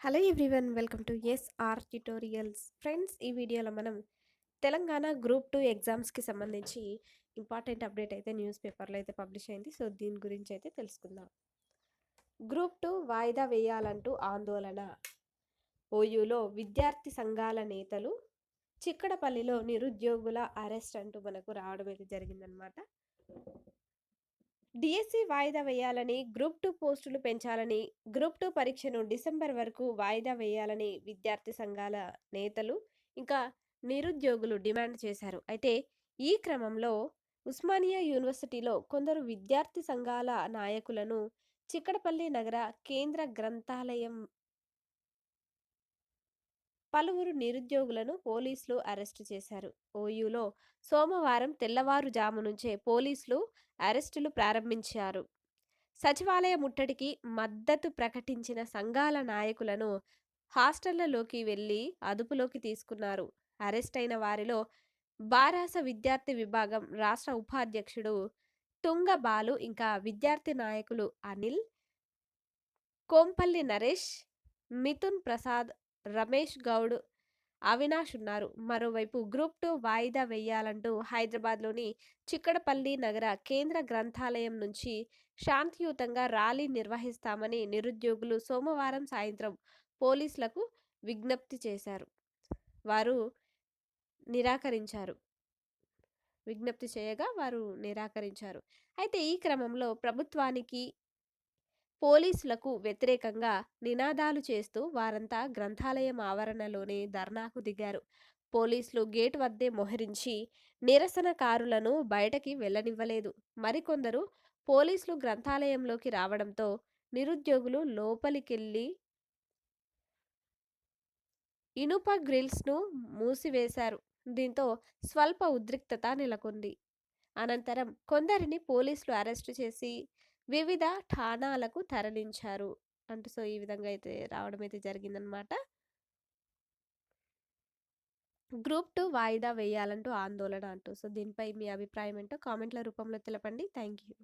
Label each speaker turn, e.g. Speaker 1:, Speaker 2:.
Speaker 1: Hello everyone welcome to S R tutorials. Friends ఈ వీడియోలో మనం తెలంగాణ గ్రూప్ టూ ఎగ్జామ్స్కి సంబంధించి ఇంపార్టెంట్ అప్డేట్ అయితే న్యూస్ పేపర్లో అయితే పబ్లిష్ అయింది. సో దీని గురించి అయితే తెలుసుకుందాం. గ్రూప్ టూ వాయిదా వేయాలంటూ ఆందోళన. ఓయూలో విద్యార్థి సంఘాల నేతలు చిక్కడపల్లిలో నిరుద్యోగుల అరెస్ట్ అంటూ మనకు రావడం అయితే జరిగిందనమాట డిఎస్సి వాయిదా వేయాలని గ్రూప్ టూ పోస్టులు పెంచాలని గ్రూప్ టూ పరీక్షను డిసెంబర్ వరకు వాయిదా వేయాలని విద్యార్థి సంఘాల నేతలు ఇంకా నిరుద్యోగులు డిమాండ్ చేశారు. అయితే ఈ క్రమంలో ఉస్మానియా యూనివర్సిటీలో కొందరు విద్యార్థి సంఘాల నాయకులను చిక్కడపల్లి నగర కేంద్ర గ్రంథాలయం పలువురు నిరుద్యోగులను పోలీసులు అరెస్టు చేశారు. ఓయూలో సోమవారం తెల్లవారుజాము నుంచే పోలీసులు అరెస్టులు ప్రారంభించారు. సచివాలయ ముట్టడికి మద్దతు ప్రకటించిన సంఘాల నాయకులను హాస్టళ్ళలోకి వెళ్ళి అదుపులోకి తీసుకున్నారు. అరెస్ట్ అయిన వారిలో బారాస విద్యార్థి విభాగం రాష్ట్ర ఉపాధ్యక్షుడు తుంగ బాలు ఇంకా విద్యార్థి నాయకులు అనిల్ కోంపల్లి నరేష్ మిథున్ ప్రసాద్ రమేష్ గౌడ్ అవినాష్ ఉన్నారు. మరోవైపు గ్రూప్ టూ వాయిదా వేయాలంటూ హైదరాబాద్లోని చిక్కడపల్లి నగర కేంద్ర గ్రంథాలయం నుంచి శాంతియుతంగా ర్యాలీ నిర్వహిస్తామని నిరుద్యోగులు సోమవారం సాయంత్రం పోలీసులకు విజ్ఞప్తి చేశారు. వారు నిరాకరించారు. విజ్ఞప్తి చేయగా వారు నిరాకరించారు. అయితే ఈ క్రమంలో ప్రభుత్వానికి పోలీసులకు వ్యతిరేకంగా నినాదాలు చేస్తూ వారంతా గ్రంథాలయం ఆవరణలోనే ధర్నాకు దిగారు. పోలీసులు గేట్ వద్దే మొహరించి నిరసనకారులను బయటకి వెళ్ళనివ్వలేదు. మరికొందరు పోలీసులు గ్రంథాలయంలోకి రావడంతో నిరుద్యోగులు లోపలికెళ్ళి ఇనుప గ్రిల్స్ను మూసివేశారు. దీంతో స్వల్ప ఉద్రిక్తత నెలకొంది. అనంతరం కొందరిని పోలీసులు అరెస్టు చేసి వివిధ ఠాణాలకు తరలించారు. అంటూ సో ఈ విధంగా అయితే రావడం అయితే జరిగిందనమాట. గ్రూప్ టూ వాయిదా వేయాలంటూ ఆందోళన అంటూ. సో దీనిపై మీ అభిప్రాయం ఏంటో కామెంట్ల రూపంలో తెలపండి. Thank you